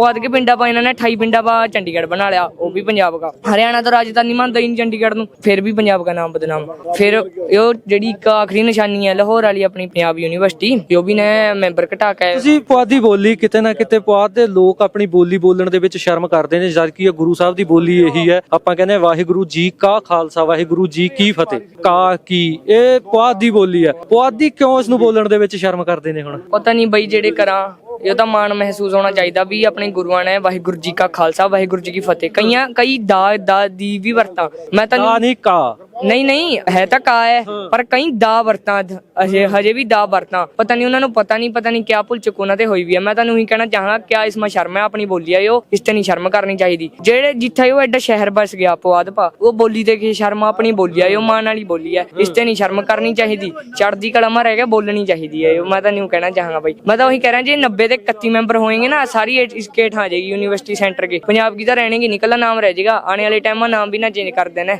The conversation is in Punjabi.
ਪੁਆਧ ਕੇ ਪਿੰਡਾਂ ਪਾ ਇਹਨਾਂ ਨੇ 28 ਪਿੰਡਾਂ ਪਾ ਚੰਡੀਗੜ੍ਹ ਬਣਾ ਲਿਆ ਉਹ ਵੀ ਪੰਜਾਬ ਦਾ। ਹਰਿਆਣਾ ਤੋਂ ਰਾਜਧਾਨੀ ਮੰਨਦਾ ਹੀ ਨਹੀਂ ਚੰਡੀਗੜ੍ਹ ਨੂੰ ਫਿਰ ਵੀ ਪੰਜਾਬ ਦਾ ਨਾਮ ਬਦਨਾਮ। ਫਿਰ ਉਹ ਜਿਹੜੀ ਇੱਕ ਆਖਰੀ ਨਿਸ਼ਾਨੀ ਹੈ ਲਾਹੌਰ ਵਾਲੀ ਆਪਣੀ ਪੰਜਾਬ ਯੂਨੀਵਰਸਿਟੀ ਜੋ ਵੀ ਨੇ ਮੈਂਬਰ ਘਟਾ ਕੇ ਤੁਸੀਂ ਪੁਆਧੀ ਬੋਲੀ ਕਿਤੇ ਨਾ ਕਿਤੇ ਪੁਆਧ ਦੇ ਲੋਕ ਆਪਣੀ ਬੋਲੀ ਬੋਲਣ ਦੇ ਵਿੱਚ ਸ਼ਰਮ ਕਰਦੇ ਨੇ ਜਦ ਕਿ ਇਹ ਗੁਰੂ ਸਾਹਿਬ ਦੀ ਬੋਲੀ ਇਹੀ ਹੈ। ਆਪਾਂ ਕਹਿੰਦੇ ਵਾਹਿਗੁਰੂ ਜੀ ਕਾ ਖਾਲਸਾ ਵਾਹਿਗੁਰੂ ਜੀ ਕੀ ਫਤਿਹ। ਕਾ ਕੀ ਇਹ ਪੁਆਧ ਦੀ ਬੋਲੀ ਹੈ। ਪੁਆਧੀ ਕਿਉਂ ਇਸ ਨੂੰ ਬੋਲਣ ਦੇ ਵਿੱਚ ਸ਼ਰਮ ਕਰਦੇ ਨੇ ਹੁਣ? ਪਤਾ ਨਹੀਂ ਬਈ ਜਿਹੜੇ ਕਰਾਂ ਇਹ ਤਾਂ ਮਾਣ ਮਹਿਸੂਸ ਹੋਣਾ ਚਾਹੀਦਾ ਵੀ ਆਪਣੇ ਗੁਰੂਆਂ ਨੇ ਵਾਹਿਗੁਰੂ ਜੀ ਕਾ ਖਾਲਸਾ, ਵਾਹਿਗੁਰੂ ਜੀ ਕੀ ਫਤਿਹ। ਕਈਆਂ ਕਈ ਦਾ ਦਾ ਦੀ ਵੀ ਵਰਤਾਂ। ਮੈਂ ਤਾਂ ਕਾ ਨਹੀਂ, ਕਾ। ਨਹੀਂ ਨਹੀਂ ਹੈ ਤਾਂ ਕਾ ਹੈ ਪਰ ਕਈ ਦਾ ਵਰਤਾਂ ਅਜੇ ਹਜੇ ਵੀ ਦਾ ਵਰਤਾਂ। ਪਤਾ ਨਹੀਂ ਉਹਨਾਂ ਨੂੰ ਪਤਾ ਨਹੀਂ ਪਤਾ ਨਹੀਂ ਕਿਆ ਭੁੱਲ ਚੁੱਕ ਉਹਨਾਂ ਤੇ ਹੋਈ ਵੀ ਹੈ ਮੈਂ ਤੁਹਾਨੂੰ ਹੀ ਕਹਿਣਾ ਚਾਹਾਂ ਕਿਆ ਇਸ ਮਾ ਸ਼ਰਮ ਹੈ ਆਪਣੀ ਬੋਲੀ ਆਇਓ ਇਸ ਤੇ ਨਹੀਂ ਸ਼ਰਮ ਕਰਨੀ ਚਾਹੀਦੀ। ਜਿਹੜੇ ਜਿੱਥੇ ਉਹ ਐਡਾ ਸ਼ਹਿਰ ਬਸ ਗਿਆ ਪਵਾਦਪਾ ਉਹ ਬੋਲੀ ਤੇ ਕੀ ਸ਼ਰਮ ਆਪਣੀ ਬੋਲੀ ਆ ਆਇਓ ਮਾਂ ਵਾਲੀ ਬੋਲੀ ਹੈ ਇਸ ਤੇ ਨਹੀਂ ਸ਼ਰਮ ਕਰਨੀ ਚਾਹੀਦੀ। ਚੜਦੀ ਕਲਾ ਰਹਿ ਗਿਆ ਬੋਲਣੀ ਚਾਹੀਦੀ ਹੈ ਮੈਂ ਤਾਂ ਨਹੀਂ ਕਹਿਣਾ ਚਾਹਾਂਗਾ ਬਾਈ। ਮੈਂ ਤਾਂ ਉਹੀ ਕਹਿ ਰਿਹਾ ਜੇ 90 ਤੇ 31 ਮੈਂਬਰ ਹੋਣਗੇ ਨਾ ਸਾਰੀ ਇਸਕੇਟ ਆ ਜਾਏਗੀ ਯੂਨੀਵਰਸਿਟੀ ਸੈਂਟਰ ਕੇ ਪੰਜਾਬ ਕੀ ਤਾਂ ਰਹਿਣਗੇ ਨਿਕਲਣਾ ਨਾਮ ਰਹਿ ਜਾਏਗਾ ਆਉਣ ਵਾਲੇ ਟਾਈਮਾਂ ਨਾਮ ਵੀ ਨਾ ਚੇਂਜ ਕਰ ਦੇਣਾ।